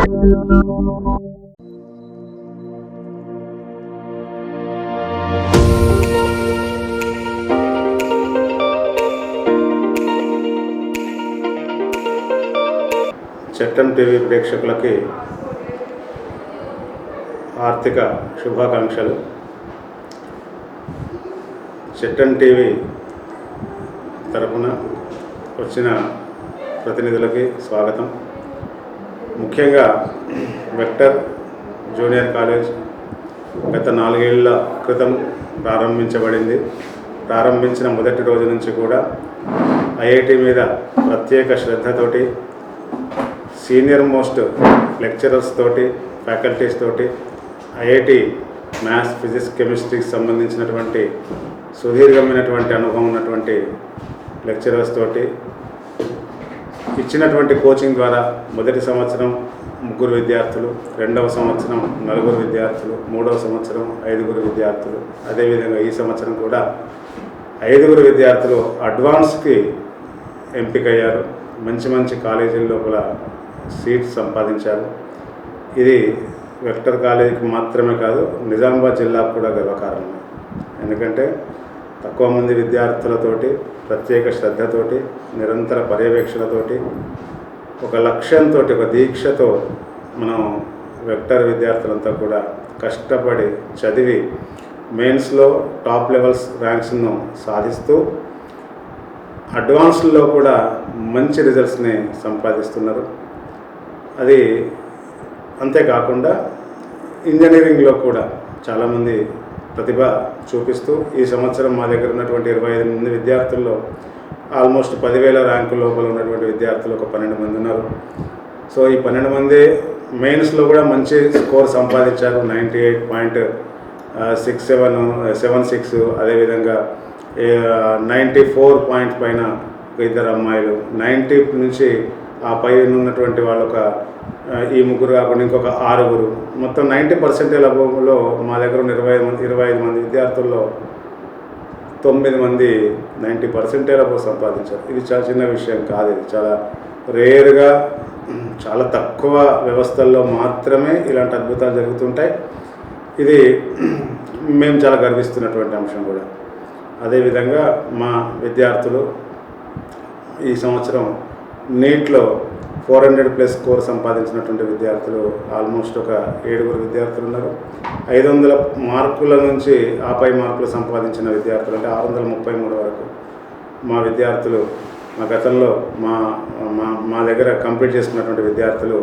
చట్టం టీవీ ప్రేక్షకులకి ఆర్థిక శుభాకాంక్షలు. చట్టం టీవీ తరఫున వచ్చిన ప్రతినిధులకి స్వాగతం. ముఖ్యంగా వెక్టర్ జూనియర్ కాలేజ్ గత నాలుగేళ్ళ క్రితం ప్రారంభించబడింది. ప్రారంభించిన మొదటి రోజు నుంచి కూడా ఐఐటి మీద ప్రత్యేక శ్రద్ధతోటి సీనియర్ మోస్ట్ లెక్చరర్స్ తోటి ఫ్యాకల్టీస్ తోటి ఐఐటి మ్యాథ్స్ ఫిజిక్స్ కెమిస్ట్రీకి సంబంధించినటువంటి సుదీర్ఘమైనటువంటి అనుభవం ఉన్నటువంటి లెక్చరర్స్ తోటి ఇచ్చినటువంటి కోచింగ్ ద్వారా మొదటి సంవత్సరం ముగ్గురు విద్యార్థులు రెండవ సంవత్సరం నలుగురు విద్యార్థులు మూడవ సంవత్సరం ఐదుగురు విద్యార్థులు. అదేవిధంగా ఈ సంవత్సరం కూడా ఐదుగురు విద్యార్థులు అడ్వాన్స్కి ఎంపికయ్యారు. మంచి మంచి కాలేజీల లోపల సీట్స్ సంపాదించారు. ఇది వెక్టర్ కాలేజీకి మాత్రమే కాదు నిజామాబాద్ జిల్లాకు కూడా గర్వకారణం. ఎందుకంటే తక్కువ మంది విద్యార్థులతోటి ప్రత్యేక శ్రద్ధతోటి నిరంతర పర్యవేక్షణతోటి ఒక లక్ష్యంతో ఒక దీక్షతో మనం వెక్టర్ విద్యార్థులంతా కూడా కష్టపడి చదివి మెయిన్స్లో టాప్ లెవెల్స్ ర్యాంక్స్ను సాధిస్తూ అడ్వాన్స్లో కూడా మంచి రిజల్ట్స్ని సంపాదిస్తున్నారు. అది అంతేకాకుండా ఇంజనీరింగ్లో కూడా చాలామంది ప్రతిభ చూపిస్తూ ఈ సంవత్సరం మా దగ్గర ఉన్నటువంటి ఇరవై ఐదు మంది విద్యార్థుల్లో ఆల్మోస్ట్ పదివేల ర్యాంకు లోపల ఉన్నటువంటి విద్యార్థులు ఒక పన్నెండు మంది ఉన్నారు. సో ఈ పన్నెండు మంది మెయిన్స్లో కూడా మంచి స్కోర్ సంపాదించారు. Ninety eight point six seven seven six అదేవిధంగా నైంటీ ఫోర్ పాయింట్ పైన ఇద్దరు అమ్మాయిలు. నైంటీ నుంచి ఆ పై ఉన్నటువంటి వాళ్ళు ఒక ఈ ముగ్గురు కాకుండా ఇంకొక ఆరుగురు. మొత్తం నైంటీ పర్సెంటేజ్ అబోవ్లో మా దగ్గర ఉన్న ఇరవై ఐదు మంది ఇరవై ఐదు మంది విద్యార్థుల్లో తొమ్మిది మంది నైంటీ పర్సెంటేజ్ అబోవ్ సంపాదించారు. ఇది చాలా చిన్న విషయం కాదు ఇది చాలా రేర్గా చాలా తక్కువ వ్యవస్థల్లో మాత్రమే ఇలాంటి అద్భుతాలు జరుగుతుంటాయి. ఇది మేము చాలా గర్విస్తున్నటువంటి అంశం కూడా. అదేవిధంగా మా విద్యార్థులు ఈ సంవత్సరం నీట్లో ఫోర్ హండ్రెడ్ ప్లస్ స్కోర్ సంపాదించినటువంటి విద్యార్థులు ఆల్మోస్ట్ ఒక ఏడుగురు విద్యార్థులు ఉన్నారు. ఐదు వందల మార్కుల నుంచి ఆపై మార్కులు సంపాదించిన విద్యార్థులు అంటే ఆరు వందల ముప్పై మూడు వరకు మా విద్యార్థులు మా గతంలో మా మా మా దగ్గర కంప్లీట్ చేసుకున్నటువంటి విద్యార్థులు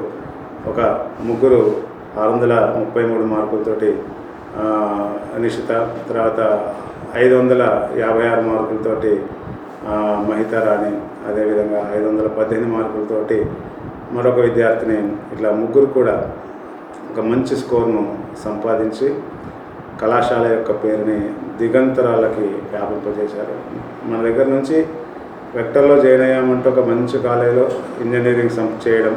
ఒక ముగ్గురు ఆరు వందల ముప్పై మూడు మార్కులతోటి నిషిత తర్వాత ఐదు వందల యాభై ఆరు మార్కులతోటి మహితారాణి రాణి అదేవిధంగా ఐదు వందల పద్దెనిమిది మార్కులతోటి మరొక విద్యార్థిని ఇట్లా ముగ్గురు కూడా ఒక మంచి స్కోర్ను సంపాదించి కళాశాల యొక్క పేరుని దిగంతరాలకి వ్యాపింపజేశారు. మన దగ్గర నుంచి వెక్టర్లో జాయిన్ అయ్యామంటే ఒక మంచి కాలేజీలో ఇంజనీరింగ్ సం చేయడం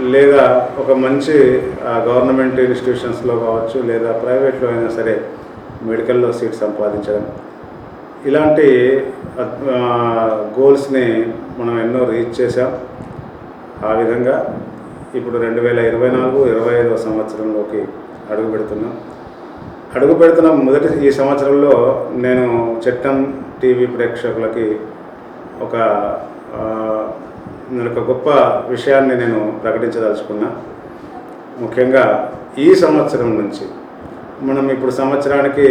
లేదా ఒక మంచి గవర్నమెంట్ ఇన్స్టిట్యూషన్స్లో కావచ్చు లేదా ప్రైవేట్లో అయినా సరే మెడికల్లో సీట్ సంపాదించడం ఇలాంటి గోల్స్ని మనం ఎన్నో రీచ్ చేశాం. ఆ విధంగా ఇప్పుడు రెండు వేల ఇరవై నాలుగు ఇరవై ఐదవ సంవత్సరంలోకి అడుగు పెడుతున్నాం. అడుగు పెడుతున్న మొదటి ఈ సంవత్సరంలో నేను చట్టం టీవీ ప్రేక్షకులకి ఒక ఒక గొప్ప విషయాన్ని నేను ప్రకటించదలుచుకున్నా. ముఖ్యంగా ఈ సంవత్సరం నుంచి మనం ఇప్పుడు సంవత్సరానికి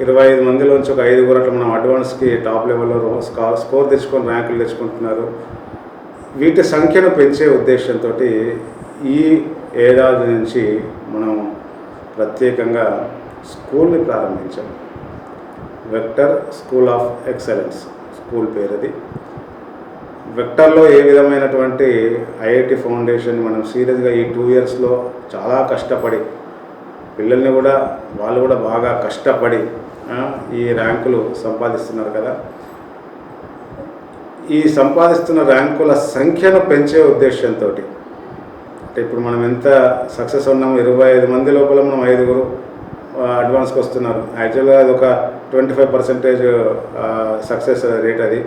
ఇరవై ఐదు మందిలోంచి ఒక ఐదుగురు అట్లా మనం అడ్వాన్స్కి టాప్ లెవెల్లో స్కా- స్కోర్ తెచ్చుకొని ర్యాంకులు తెచ్చుకుంటున్నారు. వీటి సంఖ్యను పెంచే ఉద్దేశంతో ఈ ఏడాది నుంచి మనం ప్రత్యేకంగా స్కూల్ని ప్రారంభించాం. Vector School of Excellence school పేరుది. వెక్టర్లో ఏ విధమైనటువంటి ఐఐటి ఫౌండేషన్ మనం సీరియస్గా ఈ టూ ఇయర్స్లో చాలా కష్టపడి పిల్లల్ని కూడా వాళ్ళు కూడా బాగా కష్టపడి ఈ ర్యాంకులు సంపాదిస్తున్నారు కదా. ఈ సంపాదిస్తున్న ర్యాంకుల సంఖ్యను పెంచే ఉద్దేశంతో అంటే ఇప్పుడు మనం ఎంత సక్సెస్ ఉన్నామో ఇరవై ఐదు మంది లోపల మనం ఐదుగురు అడ్వాన్స్కి వస్తున్నారు. యాక్చువల్గా అది ఒక twenty five percentage success rate అది.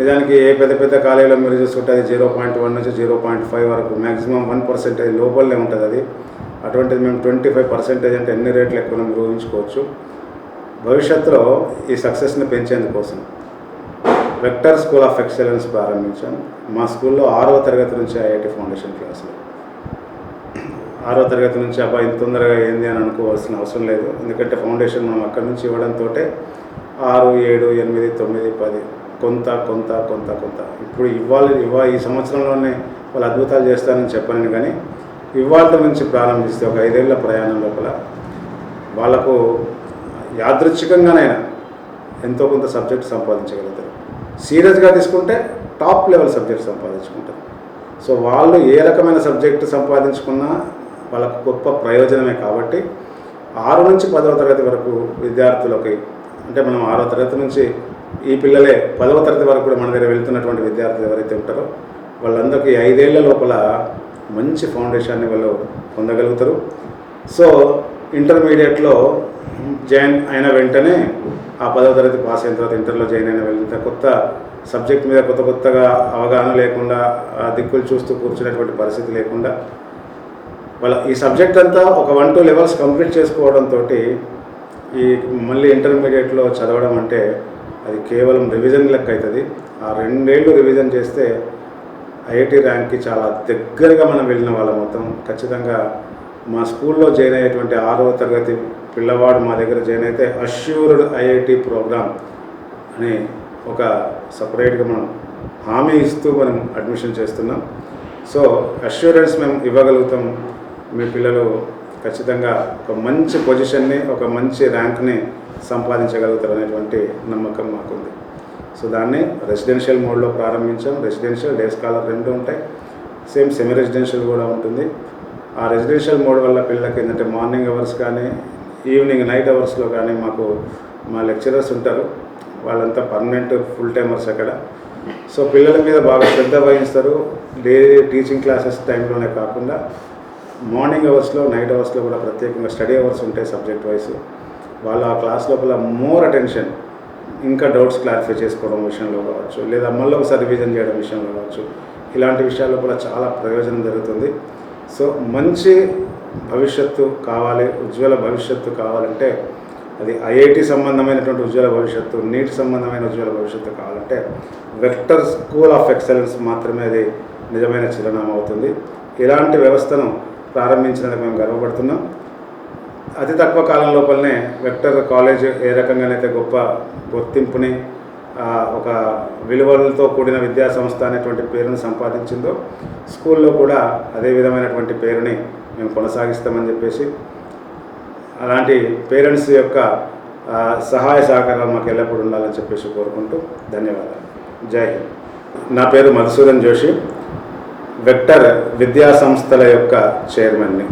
నిజానికి ఏ పెద్ద పెద్ద కాలేజీలో మీరు చూసుకుంటే అది జీరో పాయింట్ వన్ నుంచి జీరో పాయింట్ ఫైవ్ వరకు మ్యాక్సిమం వన్ పర్సెంటేజ్ లోపలనే ఉంటుంది అది. అటువంటిది మేము ట్వంటీ ఫైవ్ పర్సెంటేజ్ అంటే ఎన్ని రేట్లు ఎక్కువ మీరు ఊహించుకోవచ్చు. భవిష్యత్తులో ఈ సక్సెస్ని పెంచేందుకోసం వెక్టర్ స్కూల్ ఆఫ్ ఎక్సలెన్స్ ప్రారంభించాం. మా స్కూల్లో ఆరో తరగతి నుంచి ఐఐటి ఫౌండేషన్ క్లాసులు. ఆరో తరగతి నుంచి అబ్బాయి ఇంత తొందరగా ఏంది అని అనుకోవాల్సిన అవసరం లేదు. ఎందుకంటే ఫౌండేషన్ మనం అక్కడి నుంచి ఇవ్వడంతో ఆరు ఏడు ఎనిమిది తొమ్మిది పది కొంత కొంత కొంత కొంత. ఇప్పుడు ఇవ్వాలి ఇవ్వ ఈ సంవత్సరంలోనే వాళ్ళు అద్భుతాలు చేస్తారని చెప్పాను కానీ ఇవాళ నుంచి ప్రారంభిస్తే ఒక ఐదేళ్ళ ప్రయాణం లోపల వాళ్ళకు యాదృచ్ఛికంగానైనా ఎంతో కొంత సబ్జెక్ట్ సంపాదించగలుగుతారు. సీరియస్గా తీసుకుంటే టాప్ లెవెల్ సబ్జెక్ట్ సంపాదించుకుంటారు. సో వాళ్ళు ఏ రకమైన సబ్జెక్టు సంపాదించుకున్నా వాళ్ళకు గొప్ప ప్రయోజనమే కాబట్టి ఆరు నుంచి పదవ తరగతి వరకు విద్యార్థులకి అంటే మనం ఆరో తరగతి నుంచి ఈ పిల్లలే పదవ తరగతి వరకు కూడా మన దగ్గర వెళ్తున్నటువంటి విద్యార్థులు ఎవరైతే ఉంటారో వాళ్ళందరికీ ఐదేళ్ళ లోపల మంచి ఫౌండేషన్ని వాళ్ళు పొందగలుగుతారు. సో ఇంటర్మీడియట్లో జాయిన్ అయిన వెంటనే ఆ పదవ తరగతి పాస్ అయిన తర్వాత ఇంటర్లో జాయిన్ అయిన వెళ్ళిన కొత్త సబ్జెక్ట్ మీద కొత్త కొత్తగా అవగాహన లేకుండా ఆ దిక్కులు చూస్తూ కూర్చునేటువంటి పరిస్థితి లేకుండా వాళ్ళ ఈ సబ్జెక్ట్ అంతా ఒక వన్ టూ లెవెల్స్ కంప్లీట్ చేసుకోవడంతో ఈ మళ్ళీ ఇంటర్మీడియట్లో చదవడం అంటే అది కేవలం రివిజన్ లెక్క అవుతుంది. ఆ రెండేళ్ళు రివిజన్ చేస్తే ఐఐటి ర్యాంక్కి చాలా దగ్గరగా మనం వెళ్ళిన వాళ్ళం మొత్తం. ఖచ్చితంగా మా స్కూల్లో జాయిన్ అయ్యేటువంటి ఆరవ తరగతి పిల్లవాడు మా దగ్గర జాయిన్ అయితే అష్యూర్డ్ ఐఐటి ప్రోగ్రామ్ అని ఒక సపరేట్గా మనం హామీ ఇస్తూ మనం అడ్మిషన్ చేస్తున్నాం. సో అష్యూరెన్స్ మేము ఇవ్వగలుగుతాం. మీ పిల్లలు ఖచ్చితంగా ఒక మంచి పొజిషన్ని ఒక మంచి ర్యాంక్ని సంపాదించగలుగుతారు అనేటువంటి నమ్మకం మాకుంది. సో దాన్ని రెసిడెన్షియల్ మోడ్లో ప్రారంభించాం. రెసిడెన్షియల్ డే స్కాలర్ రెండు ఉంటాయి. సేమ్ సెమీ రెసిడెన్షియల్ కూడా ఉంటుంది. ఆ రెసిడెన్షియల్ మోడ్ వల్ల పిల్లలకి ఏంటంటే మార్నింగ్ అవర్స్ కానీ ఈవినింగ్ నైట్ అవర్స్లో కానీ మాకు మా లెక్చరర్స్ ఉంటారు. వాళ్ళంతా పర్మనెంట్ ఫుల్ టైమర్స్ అక్కడ. సో పిల్లల మీద బాగా శ్రద్ధ వహిస్తారు. డే టీచింగ్ క్లాసెస్ టైంలోనే కాకుండా మార్నింగ్ అవర్స్లో నైట్ అవర్స్లో కూడా ప్రత్యేకంగా స్టడీ అవర్స్ ఉంటాయి సబ్జెక్ట్ వైస్ వాళ్ళు ఆ క్లాస్ లోపల మోర్ అటెన్షన్ ఇంకా డౌట్స్ క్లారిఫై చేసుకోవడం విషయంలో కావచ్చు లేదా మళ్ళీ ఒకసారి రివిజన్ చేయడం విషయంలో కావచ్చు. ఇలాంటి విషయాల్లో కూడా చాలా ప్రయోజనం జరుగుతుంది. సో మంచి భవిష్యత్తు కావాలి ఉజ్వల భవిష్యత్తు కావాలంటే అది ఐఐటి సంబంధమైనటువంటి ఉజ్వల భవిష్యత్తు నీటి సంబంధమైన ఉజ్వల భవిష్యత్తు కావాలంటే వెక్టర్ స్కూల్ ఆఫ్ ఎక్సలెన్స్ మాత్రమే అది నిజమైన చిరునామా అవుతుంది. ఇలాంటి వ్యవస్థను ప్రారంభించినందుకు మేము గర్వపడుతున్నాం. అతి తక్కువ కాలం లోపలనే వెక్టర్ కాలేజ్ ఏ రకంగానైతే గొప్ప గుర్తింపుని ఒక విలువలతో కూడిన విద్యా సంస్థ అనేటువంటి పేరును సంపాదించిందో స్కూల్లో కూడా అదే విధమైనటువంటి పేరుని మేము కొనసాగిస్తామని చెప్పేసి అలాంటి పేరెంట్స్ యొక్క సహాయ సహకారాలు మాకు ఎల్లప్పుడూ ఉండాలని చెప్పేసి కోరుకుంటూ ధన్యవాదాలు. జై హింద్. నా పేరు మధుసూదన్ జోషి వెక్టర్ విద్యా సంస్థల యొక్క చైర్మన్ని.